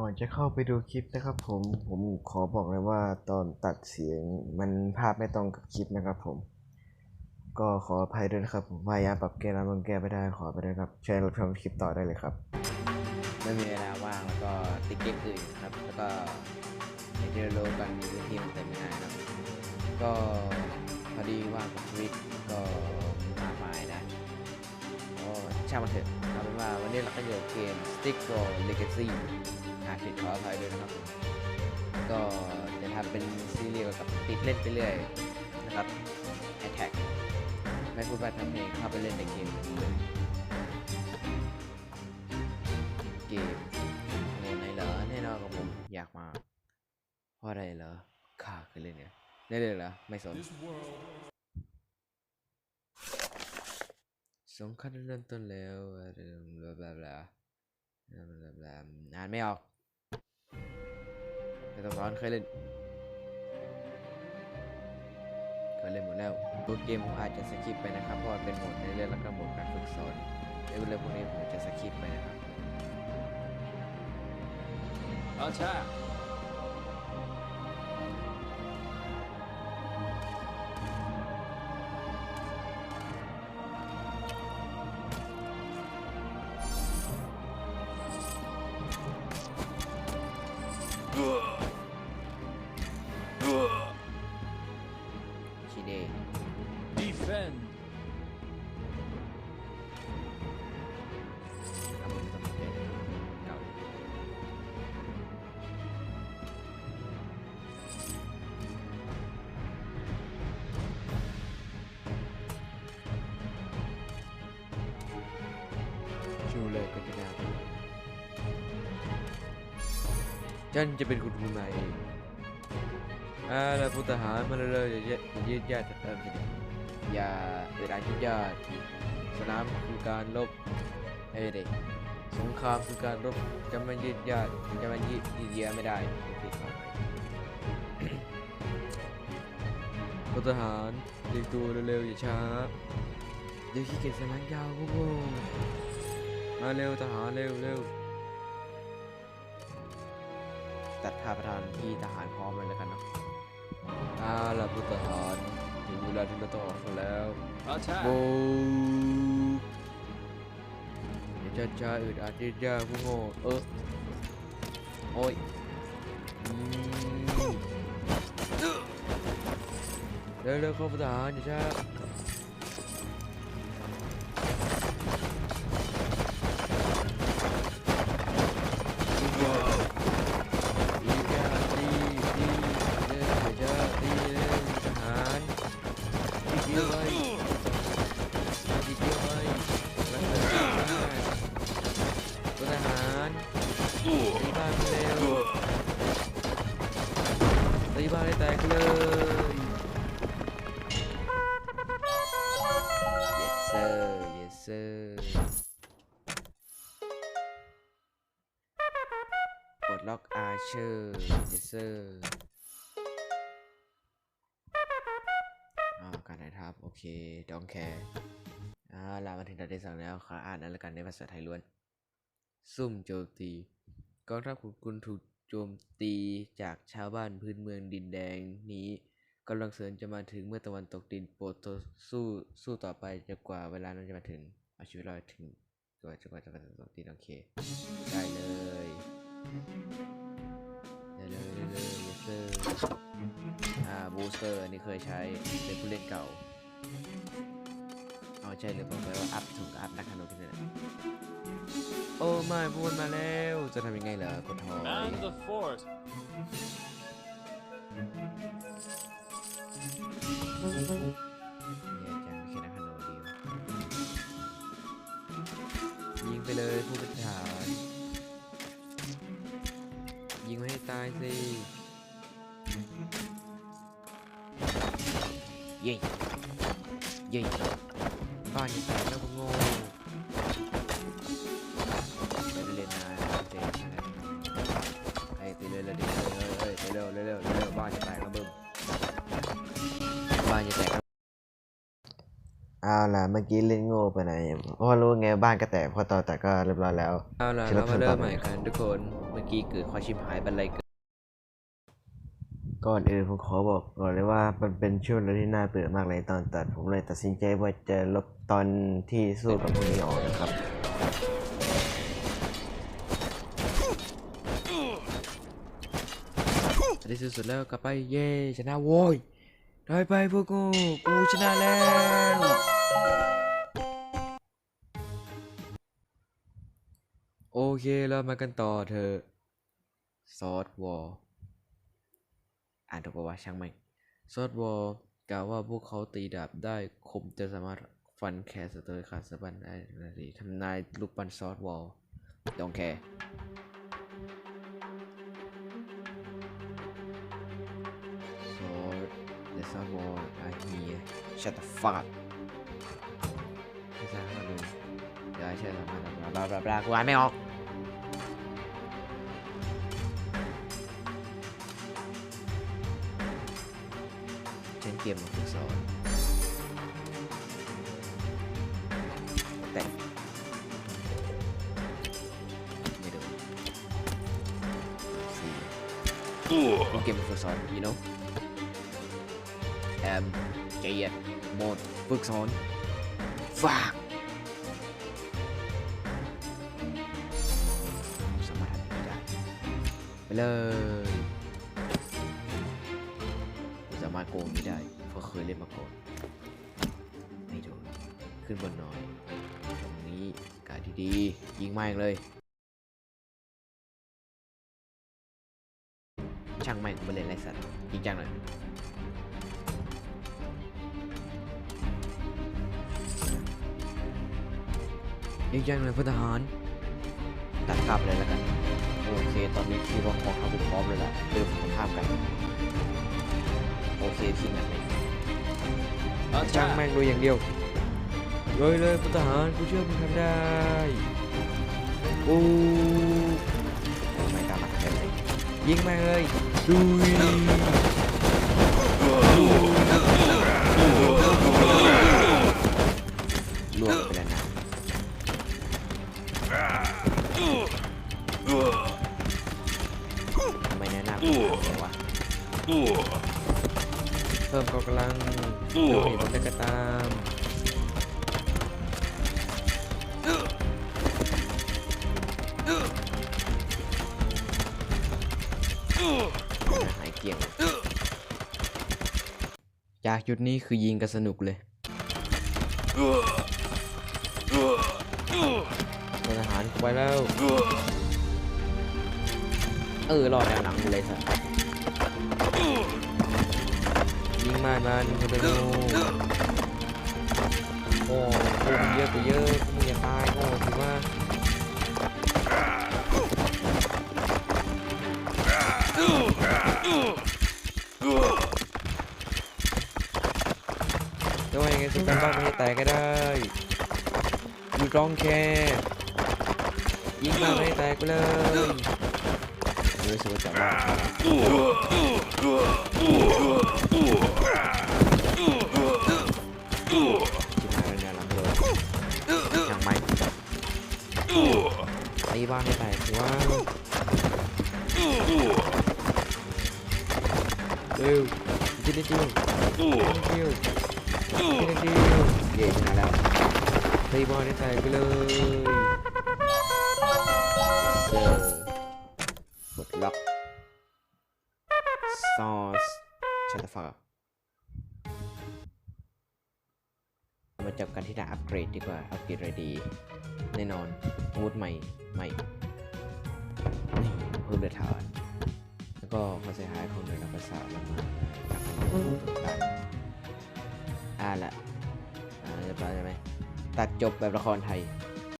ก่อนจะเข้าไปดูคลิปนะครับผม ผมขอบอกเลยว่าตอนตัดเสียงมันภาพไม่ตรงกับคลิปนะครับผม ก็ขออภัยด้วยนะครับผมพยายามปรับแก้แล้วมันแก้ไม่ได้ขอไปด้วยครับเชิญรับชมคลิปต่อได้เลยครับ ไม่มีเวลาว่างแล้วก็ติดเกมอื่นครับ แล้วก็อย่างที่เรารู้กันมีทีมันเต็มไม่ได้ครับ ก็พอดีว่างกับชีวิตก็มากมายนะก็ช่างมันเถอะเอาเป็นว่าวันนี้เราก็อยู่เกม Stick for Legacy ผิดขออภัยด้วยนะครับผมก็จะทำเป็นซีรีส์เกี่ยวกับติดเล่นไปเรื่อยนะครับ Attack ไม่พูดว่าทำเพลงเข้าไปเล่นในเกมเลยเกมเล่นไหนเหรอแน่นอนกับผมอยากมาเพราะอะไรเหรอข้าเคยเล่นเนี่ยได้เลยเหรอไม่สนสงครามเริ่มต้นแล้วเริ่มบลาบลาบลาบลาบลาบลาอ่านไม่ออก แต่ตอนเคยเล่นเคยเล่นหมดแล้วตัวเกมผมอาจจะสกิปไปนะครับเพราะว่าเป็นโหมดในเรื่องแล้วก็โหมดการฝึกสอนในเรื่องพวกนี้ผมจะสกิปไปนะครับเอาใช่ ฉันจะเป็นคุณคุณนายเองอาล้วผู้ทหารมาเลยๆอย่าย่ายืดยาดเอออย่าเวลายืดยาดสนามคือการลบเฮ้เด็กสงครามคือการรบจะไมายืดยาดจะไมายืดยืดเยื้อไม่ได้ผิดความหมายผู้ทหารเรียกตัวเร็วๆอย่าช้าเดี๋ยวขี้เกียจสนามยาวพวกมาเร็วทหารเร็วเร็ว ตัดภาพประธานที่ทหารพร้อมเลยแล้วกันเนาะอ่าล่ะผู้ทหารถึงเวลาที่เราต้องออกกันแล้ว Attack! โบอย่าช้าช้าๆอึดอัดยืดยากพวกโง่เออโอ้ยอืมเร็วเร็วๆเข้าผู้ทหารอย่าช้า ตีบ้านเร็วตีบ้านให้แตกเลย yes sir yes sir ปลดล็อกอาเชอร์ yes sir อ่าการถ่ายทับโอเคดองแคร์อ่าลามาถึงด่านที่สองแล้วขออ่านนั้นล้วกันในภาษาไทยล้วน ซุ่มโจมตี กองทัพของคุณถูกโจมตีจากชาวบ้านพื้นเมืองดินแดงนี้กำลังเสริญจะมาถึงเมื่อตะวันตกดินโปรดต่อสู้สู้ต่อไปจนกว่าเวลานั้นจะมาถึงเอาชีวิตรอดถึงจนกว่าจนกว่าจะมาถึงตกดินโอเคได้เลยได้เลยได้เลยเยสเซอร์อ่าบูสเตอร์อันนี้เคยใช้เป็นผู้เล่นเก่า ใช่หรือผมไปว่าอัพถึงกับอัพนักธนูที่นี่นะโอ้ไม่พวกมันมาแล้ว จะทำยังไงเหรอกดทอย Man the fort! เนี่ยจังไม่ใช่นักธนูดีวะยิงไปเลยผู้เป็นทหารยิงไม่ให้ตายสิยิงยิง บ้านอยังแตกแล้วพวกโง่ไม่ได้เล่นนานเจ๊งนะไอ้ตีเลยเลยตีเลยเฮ้ยตีเร็วเร็วเร็วเร็วบ้านจะแตกแล้วบึ้มบ้านจะแตกแล้วเอาล่ะเมื่อกี้เล่นโง่ไปไหนเพราะว่ารู้ไงบ้านก็แตกพอตอนแต่ก็เรียบร้อยแล้วเอาล่ะคิดเราว่ามาเริ่เพิ่มมใหม่ปรับกันทุกคนเมื่อกี้เกิดความชิบหายบันไลเกิดก่อนอื่นผมขอบอกก่อนเลยว่ามันเป็นช่วงเวลาที่น่าเบื่อมากเลยตอนตัดผมเลยตัดสินใจว่าจะลบ ตอนที่สู้กับพวกนี้ออกนะครับในที่สุดแล้วกลับไปเย่ชนะโว้ยได้ไปพวกกูกูชนะแล้วโอเคเรามากันต่อเถอะซอสวอลอ่านถูกปะวะช่างไหมซอสวอลกล่าวว่าพวกเขาตีดาบได้คมจะสามารถ ฟันแคสเตอร์ขาดสะบันได้นาทีทำนายลูกปันซอสวอลดองแคร์ So the softball are here. Shut the fuck up. ไม่ทราบว่าลุงเดี๋ยวไอ้เชื่อสามารถบลาบลาบลาบลากูอ่านไม่ออกเช่นเกมมาฝึกสอน Một game vượt sóng, you know Em Chạy Một vượt sóng Và สามารถทำอย่างนี้ได้ไปเลยสามารถโกงนี้ได้เพราะเคยเล่นมาก่อน ไม่โดนขึ้นบนหน่อย ตรงนี้กาดดีๆ ยิงม่งเลย ช่างแม่งกูไปเล่นไรสัตว์จริงจังเลยจริงจังเลยพลทหารตัดภาพเลยแล้วกัน โอเค ตอนนี้คือว่ากองทัพพร้อมเลยล่ะเริ่มสงครามกัน โอเคทีมแบบนี้ช่างแม่ง Attack. ดูอย่างเดียวเลยเลยพลทหารกูเชื่อมึงทำได้โยิงม่งเลยดุยล่วงไปแล้วนะทำไมแน่น้ากูเลยวะเพิ่มกำลังเพิ่มเหตุผลใดก็ตา จากจุดนี้คือยิงกันสนุกเลยพลทหารกูไปแล้ว เออรอดแนวหลังกูเลยสัสยิงมามันคุณไปดูโอ้โหเยอะไปเยอะมึงอย่าตายโง่ถือว่าจะว่ายังไง สุดกันบ้างไม่แตกก็ได้ อยู่ร้องแค่ยิงมาไม่แตกไปเลยรู้สึกว่าจะว่าจิบหายแล้วเนี่ยหลังเลยยังไม่ตีบ้านให้แตกว่าเร็วจินิดเดียวจินิดเดียวจินิด เดียวเย่ชนะแล้วตีบ้านให้แตกไปเลยเจอบทล็อกซอสชัตเตอร์ฟักมาจับกันที่ด่านอัปเกรดดีกว่า อัปเกรดอะไรดี แน่นอนอาวุธใหม่ใหม่เพิ่มเดือดฐาน แล้วก็ความเสียหายของเดือดประสาทลงมาจากการ อ่าละอ่าเรียบร้อยใช่ไหมตัดจบแบบละครไทย